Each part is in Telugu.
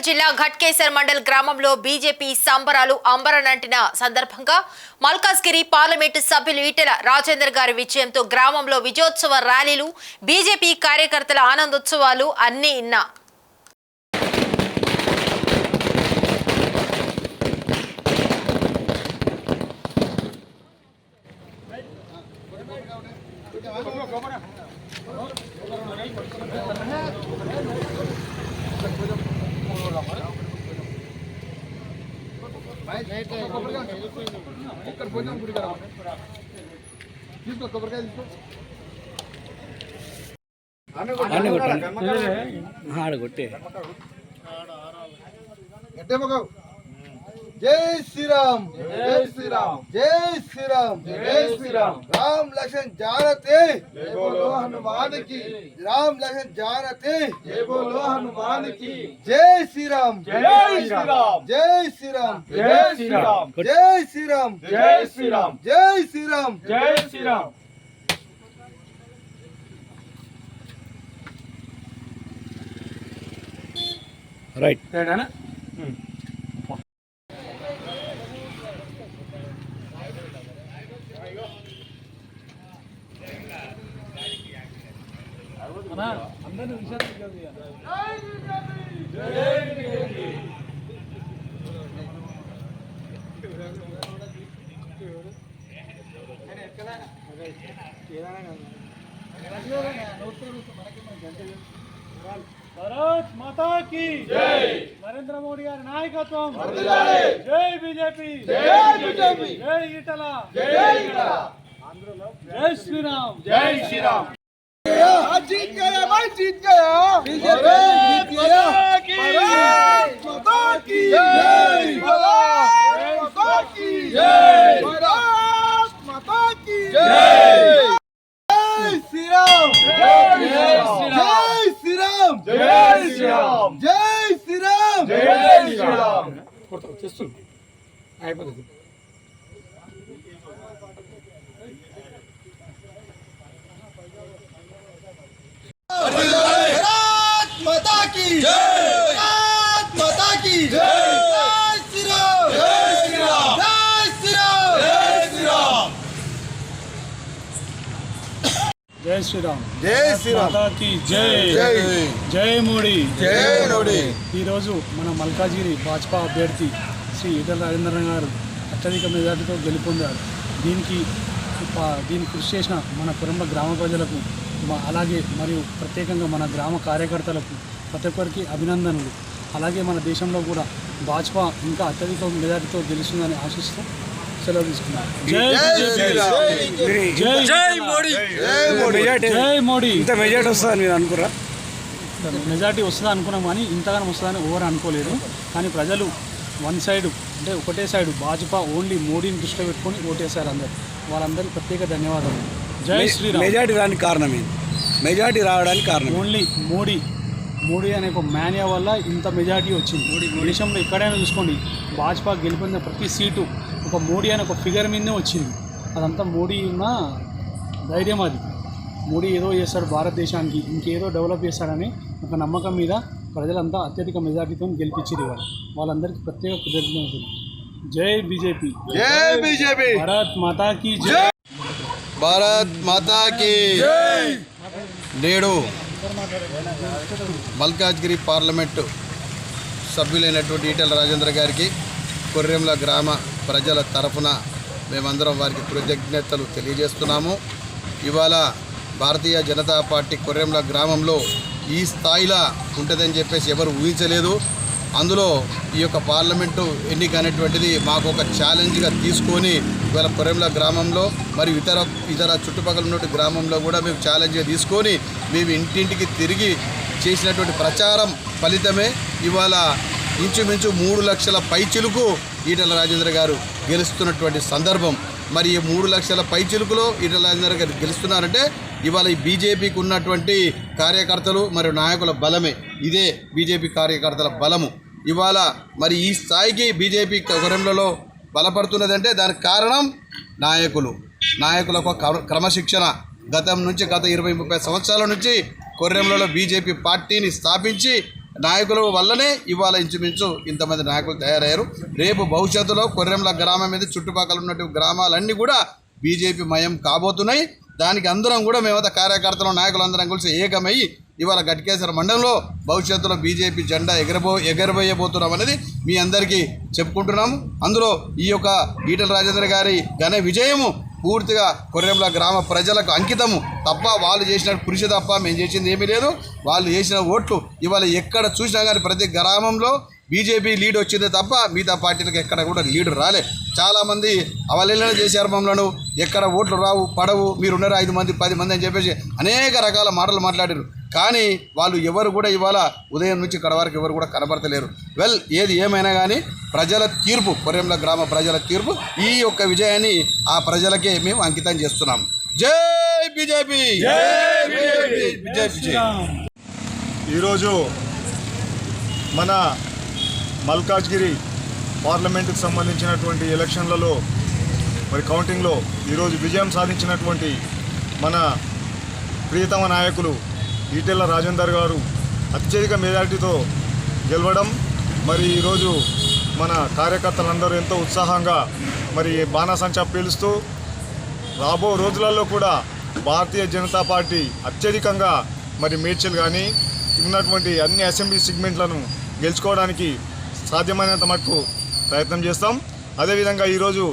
వరంగల్ జిల్లా ఘట్కేసర్ మండల్ గ్రామంలో బీజేపీ సంబరాలు అంబరనంటిన సందర్భంగా మల్కాజ్గిరి పార్లమెంటు సభ్యులు ఈటెల రాజేందర్ గారి విజయంతో గ్రామంలో విజయోత్సవ ర్యాలీలు బీజేపీ కార్యకర్తల ఆనందోత్సవాలు అన్నీ ఇన్నా ఒక్కడ కొంచెం గుడిగా తీసుకో కొబ్బరికాయ తీసుకో ఆడ కొట్టే ఎట్టే జై శ్రీరామ్ జై శ్రీరామ్ జై శ్రీరామ్ జై శ్రీరామ్ రామ్ లక్ష్మణ్ జానతే జై బోలో హనుమాన్కి రామ్ లక్ష్మణ్ జానతే జై బోలో హనుమాన్కి జై శ్రీరామ్ జై శ్రీరామ్ జై శ్రీరామ్ జై శ్రీరామ్ జై శ్రీరామ్ జై శ్రీరామ్ జై శ్రీరామ్ జై శ్రీరామ్ రైట్ భారత్ మాతా కీ జై నరేంద్ర మోడీ గారి నాయకత్వం జై బీజేపీ జై బీజేపీ జై ఈటల జై ఈటల జై శ్రీరామ్ జై శ్రీరామ్ जीत गया भाई जीत गया बीजेपी जीत गया भारत माता की जय भारत माता की जय भारत माता की जय जय श्री राम जय श्री राम जय श्री राम जय శ్రీరామ్ జై శ్రీరామ్ జై శ్రీరామ్ చేస్తుంది అయిపోతుంది భారత్ మాతా కీ జై భారత్ మాతా కీ జై జై శ్రీరామ్. జై శ్రీరామ్. జై. జై. జై మోడీ. జై మోడీ. ఈరోజు మన మల్కాజిగిరి భాజపా అభ్యర్థి శ్రీ ఈటల రాజేంద్రన్ గారు అత్యధిక మెజార్టీతో గెలుపొందారు. దీనికి దీన్ని కృషి చేసిన మన కురంబ గ్రామ ప్రజలకు అలాగే మరియు ప్రత్యేకంగా మన గ్రామ కార్యకర్తలకు ప్రతి ఒక్కరికి అభినందనలు. అలాగే మన దేశంలో కూడా భాజపా ఇంకా అత్యధిక మెజార్టీతో గెలుస్తుందని ఆశిస్తూ సెలవు తీసుకున్నాను. జై. జై జై మోడీ. మెజార్టీ జై మోడీ. ఇంత మెజార్టీ వస్తుందని మీరు అనుకురా మెజార్టీ వస్తుందా అనుకున్నాం కానీ ఇంతగానో వస్తుందని ఓవర్ అనుకోలేదు. కానీ ప్రజలు వన్ సైడ్ అంటే ఒకటే సైడ్ భాజపా ఓన్లీ మోడీని దృష్టిలో పెట్టుకొని ఓటేశారు అందరు. వాళ్ళందరికీ ప్రత్యేక ధన్యవాదాలు. జై శ్రీరామ్. మెజార్టీ రానికి కారణం ఏంటి మెజార్టీ రావడానికి కారణం ఓన్లీ మోడీ మోడీ అనే ఒక మేనియా వల్ల ఇంత మెజార్టీ వచ్చింది. మోడీ దేశంలో ఎక్కడైనా చూసుకోండి భాజపా గెలిపిన ప్రతి సీటు ఒక మోడీ అనే ఒక ఫిగర్ మీదనే వచ్చింది. అదంతా మోడీ ఉన్న ధైర్యం అది. మోడీ ఏదో చేస్తాడు భారతదేశానికి ఇంకేదో డెవలప్ చేస్తాడని ఒక నమ్మకం మీద ప్రజలంతా అత్యధిక మెజార్టీతో గెలిపించారు ఇవాళ. వాళ్ళందరికీ ప్రత్యేక కృతజ్ఞతలు. జై బీజేపీ. జై బీజేపీ. భారత్ మాతాకి జై. భారత్ మాతాకి నేడు మల్కాజ్గిరి పార్లమెంటు సభ్యులైనటువంటి ఈటల రాజేంద్ర గారికి కొర్రెంల గ్రామ ప్రజల తరఫున మేమందరం వారికి కృతజ్ఞతలు తెలియజేస్తున్నాము. ఇవాళ భారతీయ జనతా పార్టీ కొర్రెంల గ్రామంలో ఈ స్థాయిలో ఉంటుందని చెప్పేసి ఎవరు ఊహించలేదు. అందులో ఈ యొక్క పార్లమెంటు ఎన్నిక అనేటువంటిది మాకు ఒక ఛాలెంజ్గా తీసుకొని ఇవాళ కొరెంల గ్రామంలో మరియు ఇతర ఇతర చుట్టుపక్కల ఉన్నటువంటి గ్రామంలో కూడా మేము ఛాలెంజ్గా తీసుకొని మేము ఇంటింటికి తిరిగి చేసినటువంటి ప్రచారం ఫలితమే. ఇవాళ ఇంచుమించు మూడు లక్షల పైచిలుకు ఈటల రాజేంద్ర గారు గెలుస్తున్నటువంటి సందర్భం. మరి ఈ మూడు లక్షల పైచిలుకులో ఈటల రాజేంద్ర గారు గెలుస్తున్నారంటే ఇవాళ ఈ బీజేపీకి ఉన్నటువంటి కార్యకర్తలు మరియు నాయకుల బలమే. ఇదే బీజేపీ కార్యకర్తల బలము. ఇవాళ మరి ఈ స్థాయికి బీజేపీ కొరంలలో బలపడుతున్నదంటే దానికి కారణం నాయకులు. నాయకులకు క్రమ- క్రమశిక్షణ. గతం నుంచి గత ఇరవై ముప్పై సంవత్సరాల నుంచి కొర్రెంలలో బీజేపీ పార్టీని స్థాపించి నాయకుల వల్లనే ఇవాళ ఇంచుమించు ఇంతమంది నాయకులు తయారయ్యారు. రేపు భవిష్యత్తులో కొర్రెంల గ్రామం మీద చుట్టుపక్కల ఉన్నటువంటి గ్రామాలన్నీ కూడా బీజేపీ మయం కాబోతున్నాయి. దానికి అందరం కూడా మేమంతా కార్యకర్తలు నాయకులు అందరం కలిసి ఏకమయ్యి ఇవాళ గట్కేశ్వర మండలంలో భవిష్యత్తులో బీజేపీ జెండా ఎగరబో ఎగరబోయబోతున్నాం అనేది మీ అందరికీ చెప్పుకుంటున్నాము. అందులో ఈ యొక్క ఈటల రాజేంద్ర గారి ఘన విజయము పూర్తిగా కొర్రెంల గ్రామ ప్రజలకు అంకితము. తప్ప వాళ్ళు చేసిన కృషి తప్ప మేము చేసింది ఏమీ లేదు. వాళ్ళు చేసిన ఓట్లు ఇవాళ ఎక్కడ చూసినా కానీ ప్రతి గ్రామంలో బీజేపీ లీడ్ వచ్చింది తప్ప మిగతా పార్టీలకు ఎక్కడ కూడా లీడ్ రాలే. చాలామంది అవలేలన చేశారు మమ్మల్ని ఎక్కడ ఓట్లు రావు పడవు మీరున్నారు ఐదు మంది పది మంది అని చెప్పేసి అనేక రకాల మాటలు మాట్లాడారు. కానీ వాళ్ళు ఎవరు కూడా ఇవాళ ఉదయం నుంచి ఇక్కడ వరకు ఎవరు కూడా కనబడతలేరు. వెల్ ఏది ఏమైనా కానీ ప్రజల తీర్పు కొర్రెంల గ్రామ ప్రజల తీర్పు ఈ యొక్క విజయాన్ని ఆ ప్రజలకే మేము అంకితం చేస్తున్నాం. జై బీజేపీ! జై బీజేపీ! ఈరోజు మన మల్కాజ్గిరి పార్లమెంటుకు సంబంధించినటువంటి ఎలక్షన్లలో మరి కౌంటింగ్లో ఈరోజు విజయం సాధించినటువంటి మన ప్రియతమ నాయకులు ఈటెల రాజేందర్ గారు అత్యధిక మెజార్టీతో గెలవడం మరి ఈరోజు మన కార్యకర్తలందరూ ఎంతో ఉత్సాహంగా మరి బాణాసంచా పీలుస్తూ రాబో రోజులలో కూడా భారతీయ జనతా పార్టీ అత్యధికంగా మరి మేడ్చల్ కానీ ఉన్నటువంటి అన్ని అసెంబ్లీ సెగ్మెంట్లను గెలుచుకోవడానికి సాధ్యమైనంత మటుకు ప్రయత్నం చేస్తాం. అదేవిధంగా ఈరోజు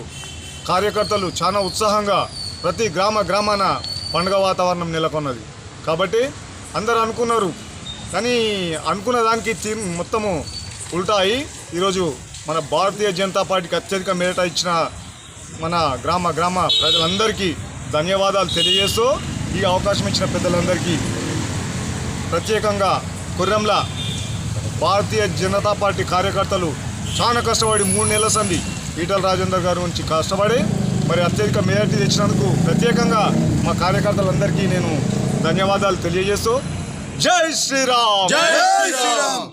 కార్యకర్తలు చాలా ఉత్సాహంగా ప్రతి గ్రామ గ్రామాన పండుగ వాతావరణం నెలకొన్నది. కాబట్టి అందరూ అనుకున్నారు. కానీ అనుకున్న దానికి మొత్తము ఉల్టా అయి ఈరోజు మన భారతీయ జనతా పార్టీకి అత్యధిక మేట ఇచ్చిన మన గ్రామ గ్రామ ప్రజలందరికీ ధన్యవాదాలు తెలియజేస్తూ ఈ అవకాశం ఇచ్చిన పెద్దలందరికీ ప్రత్యేకంగా కుర్రంల భారతీయ జనతా పార్టీ కార్యకర్తలు చాలా కష్టపడి మూడు నెలల సంది ఈటల రాజేందర్ గారి నుంచి కష్టపడి మరి అత్యధిక మేరటి తెచ్చినందుకు ప్రత్యేకంగా మా కార్యకర్తలందరికీ నేను ధన్యవాదాలు తెలియజేస్తూ జై శ్రీరామ్. జై శ్రీరామ్.